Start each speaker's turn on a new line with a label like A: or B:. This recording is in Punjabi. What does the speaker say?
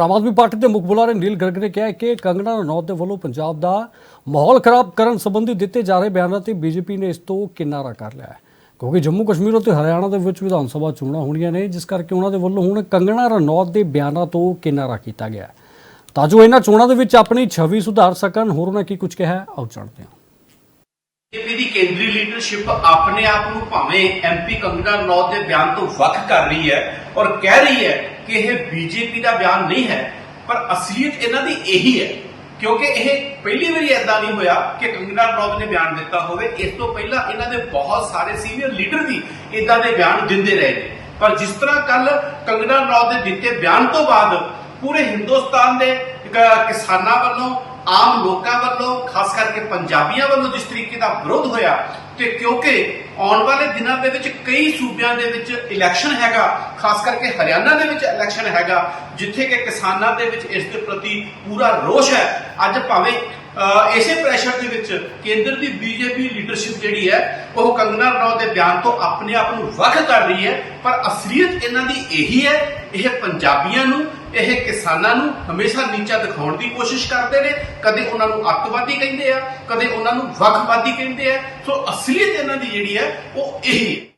A: ਆਮ ਆਦਮੀ ਪਾਰਟੀ ਦੇ ਮੁੱਖ ਬੁਲਾਰੇ ਨੀਲ ਗਰਗ ਨੇ ਕਿਹਾ ਕਿ ਕੰਗਣਾ ਰਣੌਤ ਦੇ ਵੱਲੋਂ ਪੰਜਾਬ ਦਾ ਮਾਹੌਲ ਖਰਾਬ ਕਰਨ ਸੰਬੰਧੀ ਦਿੱਤੇ ਜਾ ਰਹੇ ਬਿਆਨਾਂ ਤੇ ਬੀਜੇਪੀ ਨੇ ਇਸ ਤੋਂ ਕਿਨਾਰਾ ਕਰ ਲਿਆ ਹੈ। ਕਿਉਂਕਿ ਜੰਮੂ ਕਸ਼ਮੀਰ ਅਤੇ ਹਰਿਆਣਾ ਦੇ ਵਿੱਚ ਵਿਧਾਨ ਸਭਾ ਚੋਣਾਂ ਹੋਣੀਆਂ ਨੇ, ਜਿਸ ਕਰਕੇ ਉਹਨਾਂ ਦੇ ਵੱਲੋਂ ਹੁਣ ਕੰਗਣਾ ਰਣੌਤ ਦੇ ਬਿਆਨਾਂ ਤੋਂ ਕਿਨਾਰਾ ਕੀਤਾ ਗਿਆ ਤਾਂ ਜੋ ਇਹਨਾਂ ਚੋਣਾਂ ਦੇ ਵਿੱਚ ਆਪਣੀ ਛਵੀ ਸੁਧਾਰ ਸਕਣ, ਹੋਰ ਉਹਨਾਂ ਕੀ ਕੁਝ ਕਿਹਾ ਆਓ ਜਾਣਦੇ ਹਾਂ।
B: ਬੀਜੇਪੀ ਦੀ ਕੇਂਦਰੀ ਲੀਡਰਸ਼ਿਪ ਆਪਣੇ ਆਪ ਨੂੰ ਭਾਵੇਂ ਐਮਪੀ ਕੰਗਣਾ ਰਣੌਤ ਦੇ ਬਿਆਨ ਤੋਂ ਵੱਖ ਕਰ ਰਹੀ ਹੈ ਔਰ ਕਹਿ ਰਹੀ ਹੈ ਕਿ ਇਹ ਬੀਜੇਪੀ ਦਾ ਬਿਆਨ ਨਹੀਂ ਹੈ, ਪਰ ਅਸਲੀਅਤ ਇਹਨਾਂ ਦੀ ਇਹੀ ਹੈ, ਕਿਉਂਕਿ ਇਹ ਪਹਿਲੀ ਵਾਰੀ ਐਦਾਂ ਨਹੀਂ ਹੋਇਆ ਕਿ ਕੰਗਨਾ ਰਣੌਤ ਨੇ ਬਿਆਨ ਦਿੱਤਾ ਹੋਵੇ। ਇਸ ਤੋਂ ਪਹਿਲਾਂ ਇਹਨਾਂ ਦੇ ਬਹੁਤ ਸਾਰੇ ਸੀਨੀਅਰ ਲੀਡਰ ਵੀ ਇਦਾਂ ਦੇ ਬਿਆਨ ਦਿੰਦੇ ਰਹੇ ਨੇ। ਪਰ ਜਿਸ ਤਰ੍ਹਾਂ ਕੱਲ ਕੰਗਨਾ ਰਣੌਤ ਦੇ ਦਿੱਤੇ ਬਿਆਨ ਤੋਂ ਬਾਅਦ ਪੂਰੇ ਹਿੰਦੁਸਤਾਨ ਦੇ ਕਿਸਾਨਾਂ ਵੱਲੋਂ ਆਮ ਲੋਕਾਂ ਵੱਲੋਂ, ਖਾਸ ਕਰਕੇ ਪੰਜਾਬੀਆਂ ਵੱਲੋਂ ਜਿਸ ਤਰੀਕੇ ਦਾ ਵਿਰੋਧ ਹੋਇਆ ਤੇ ਕਿਉਂਕਿ ਆਉਣ ਵਾਲੇ ਦਿਨਾਂ ਦੇ ਵਿੱਚ ਕਈ ਸੂਬਿਆਂ ਦੇ ਵਿੱਚ ਇਲੈਕਸ਼ਨ ਹੈਗਾ, ਖਾਸ ਕਰਕੇ ਹਰਿਆਣਾ ਦੇ ਵਿੱਚ ਇਲੈਕਸ਼ਨ ਹੈਗਾ, ਜਿੱਥੇ ਕਿ ਕਿਸਾਨਾਂ ਦੇ ਵਿੱਚ ਇਸ ਦੇ ਪ੍ਰਤੀ ਪੂਰਾ ਰੋਸ਼ ਹੈ। ਅੱਜ ਭਾਵੇਂ ਇਸੇ ਪ੍ਰੈਸ਼ਰ ਦੇ ਵਿੱਚ ਕੇਂਦਰ ਦੀ ਬੀਜੇਪੀ ਲੀਡਰਸ਼ਿਪ ਜਿਹੜੀ ਹੈ, ਉਹ ਕੰਗਨਾ ਰਣੌਤ ਦੇ ਬਿਆਨ ਤੋਂ ਆਪਣੇ ਆਪ ਨੂੰ ਵੱਖ ਕਰ ਰਹੀ ਹੈ। ਪਰ ਅਸਲੀਅਤ ਇਹਨਾਂ ਦੀ ਇਹੀ ਹੈ, ਇਹ ਪੰਜਾਬੀਆਂ ਨੂੰ, ਇਹ ਕਿਸਾਨਾਂ ਨੂੰ ਹਮੇਸ਼ਾ ਨੀਚਾ ਦਿਖਾਉਣ ਦੀ ਕੋਸ਼ਿਸ਼ ਕਰਦੇ ਨੇ। ਕਦੇ ਉਹਨਾਂ ਨੂੰ ਅੱਤਵਾਦੀ ਕਹਿੰਦੇ ਆ, ਕਦੇ ਉਹਨਾਂ ਨੂੰ ਵੱਖਵਾਦੀ ਕਹਿੰਦੇ ਆ। ਸੋ ਅਸਲੀਅਤ ਇਹਨਾਂ ਦੀ ਜਿਹੜੀ ਹੈ, ਉਹ ਇਹੀ ਹੈ।